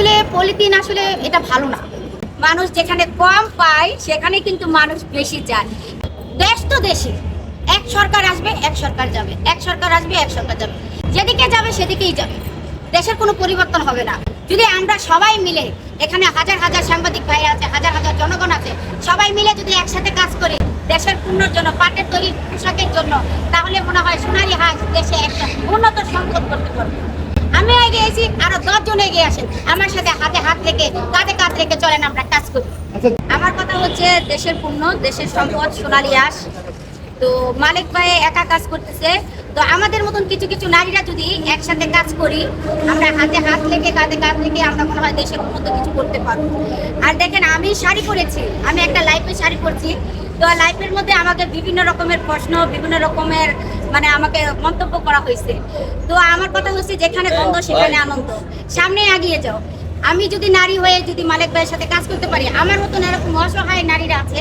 আসলে পলিথিন আসলে এটা ভালো না। মানুষ যেখানে কম পায়, সেখানে কিন্তু মানুষ বেশি যায়। দেশ তো দেশে। এক সরকার আসবে, এক সরকার যাবে। এক সরকার আসবে, এক সরকার যাবে। যেদিকে যাবে, সেদিকেই যাবে। দেশের কোনো পরিবর্তন হবে না। যদি আমরা সবাই মিলে, এখানে হাজার হাজার সাংবাদিক ভাই আছে, হাজার হাজার জনগণ আছে, সবাই মিলে যদি একসাথে কাজ করি, দেশের পূর্ণর জন্য, পাটের তৈরি পোশাকের জন্য, তাহলে মনে হয় সোনালী হাঁস দেশে একটা উন্নত সম্পদ করতে পারবে। আমি আগে এসেছি আরও দশ জন এগিয়ে আসেন। আমার সাথে হাতে হাত রেখে কাঁধে কাঁধ রেখে চলেন আমরা কাজ করি। আচ্ছা। আমার কথা হচ্ছে দেশের পণ্য দেশের সম্পদ সোনালি আস তো মালিক ভাই একা কাজ করতেছে তো আমাদের মতন কিছু কিছু নারীরা যদি একসাথে কাজ করি আমরা হাতে হাত লেগে কাঁধে কাঁধ লেগে আমরা মনে হয় দেশের উন্নত কিছু করতে পারব। আর দেখেন আমি শাড়ি পরেছি আমি একটা লাইফে শাড়ি পরছি। তো লাইফের মধ্যে আমাকে বিভিন্ন রকমের প্রশ্ন বিভিন্ন রকমের মানে আমাকে মন্তব্য করা হয়েছে। তো আমার কথা হচ্ছে যেখানে দ্বন্দ্ব সেখানে আনন্দ। সামনে এগিয়ে যাও। আমি যদি নারী হয়ে যদি মালিক ভাইয়ের সাথে কাজ করতে পারি আমার মতন এরকম অসহায় নারীরা আছে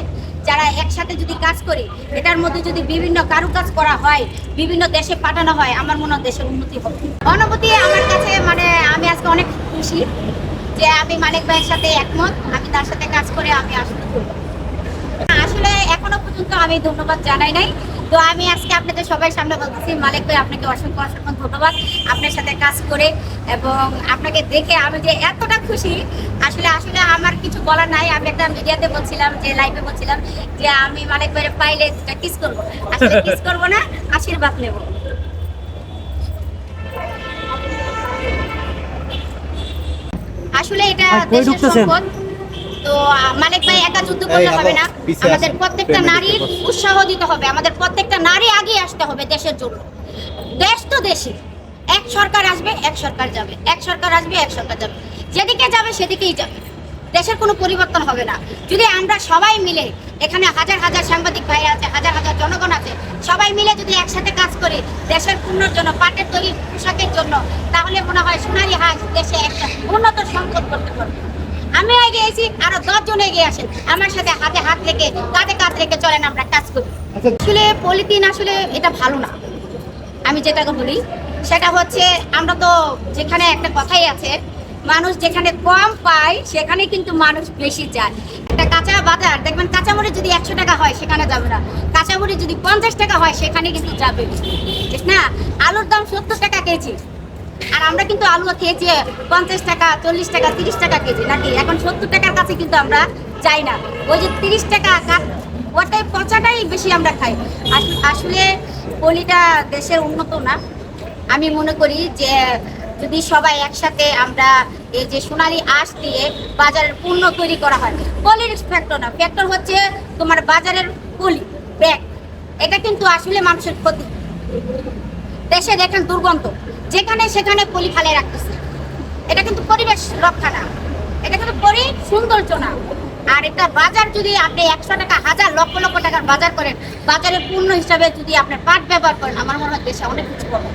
যারা একসাথে যদি কাজ করে, এটার মধ্যে যদি বিভিন্ন কারুকাজ করা হয়, বিভিন্ন দেশে পাঠানো হয়, আমার মনে হয় দেশের উন্নতি হবে। অনুভূতি আমার কাছে মানে আমি আজকে অনেক খুশি যে আমি মানিক ভাইয়ের সাথে একমত, আমি তার সাথে কাজ করে আমি আসলে আসলে এখনও পর্যন্ত আমি ধন্যবাদ জানাই নাই। তো আমি আজকে আপনাদের সবাই সামনে বলতেছি মালিক ভাই আপনাকে অসংখ্য অসংখ্য ধন্যবাদ আপনার সাথে কাজ করে এবং আপনাকে দেখে আমি যে এতটা খুশি। আসলে আসলে আমার কিছু বলার নাই আমি একটা মিডিয়াতে বলছিলাম যে লাইভে বলছিলাম যে আমি মালিক ভাইয়ের পাইলে কিস করব। আসলে কিস করব না আশীর্বাদ নেব। আসলে এটা দেশের সম্পদ। তো মালিক ভাই একা যুদ্ধ করলে হবে না। আমাদের প্রত্যেকটা নারীর উৎসাহ দিতে হবে। আমাদের প্রত্যেকটা নারী আগে আসতে হবে দেশের জন্য। দেশ তো দেশে এক সরকার আসবে এক সরকার যাবে। এক সরকার আসবে এক সরকার যাবে। যেদিকে যাবে সেদিকেই যাবে। দেশের কোনো পরিবর্তন হবে না। যদি আমরা সবাই মিলে এখানে হাজার হাজার সাংবাদিক ভাই আছে হাজার হাজার জনগণ আছে সবাই মিলে যদি একসাথে কাজ করি দেশের পূর্ণর জন্য পাটের তৈরি পোশাকের জন্য তাহলে মনে হয় সোনালী হাঁস দেশে একটা উন্নত সম্পদ করতে পারবে। আমি এগিয়ে এসেছি আরও দশ জন এগিয়ে আসেন। আমার সাথে হাতে হাত রেখে কাঁধে কাঁধ রেখে চলেন আমরা কাজ করি। আচ্ছা। আসলে পলিথিন আসলে এটা ভালো না। আমি যেটাকে বলি সেটা হচ্ছে আমরা তো যেখানে একটা কথাই আছে মানুষ যেখানে কম পায় সেখানে কিন্তু মানুষ বেশি যায়। একটা কাঁচা বাজার দেখবেন কাঁচামরিচ যদি একশো টাকা হয় সেখানে যাবে না। কাঁচামরিচ যদি পঞ্চাশ টাকা হয় সেখানে কিন্তু যাবে। না? আলুর দাম সত্তর টাকা কেজি। আর আমরা কিন্তু আলু খেয়েছি পঞ্চাশ টাকা, চল্লিশ টাকা, তিরিশ টাকা কেজি নাকি? এখন সত্তর টাকার কাছে কিন্তু আমরা যাই না। ওই যে তিরিশ টাকা ওটাই পচাটাই বেশি আমরা খাই। আস- আসলে পলিটা দেশের উন্নত না। আমি মনে করি যে যদি সবাই একসাথে আমরা এই যে সোনালি আঁশ দিয়ে বাজারের পণ্য তৈরি করা হয়, পলির ফ্যাক্টর না। ফ্যাক্টর হচ্ছে তোমার বাজারের পলি, ব্যাগ। এটা কিন্তু আসলে মানুষের ক্ষতি। দেশে দেখেন দুর্গন্ধ। যেখানে সেখানে পলি ফালে রাখতেছে। এটা কিন্তু পরিবেশ রক্ষা না। এটা কিন্তু পরি সৌন্দর্য না। আর এটা বাজার যদি আপনি একশো টাকা, হাজার, লক্ষ লক্ষ টাকার বাজার করেন বাজারের পূর্ণ হিসাবে যদি আপনি পাট ব্যবহার করেন, আমার মনে হয় দেশে অনেক কিছু পাবেন।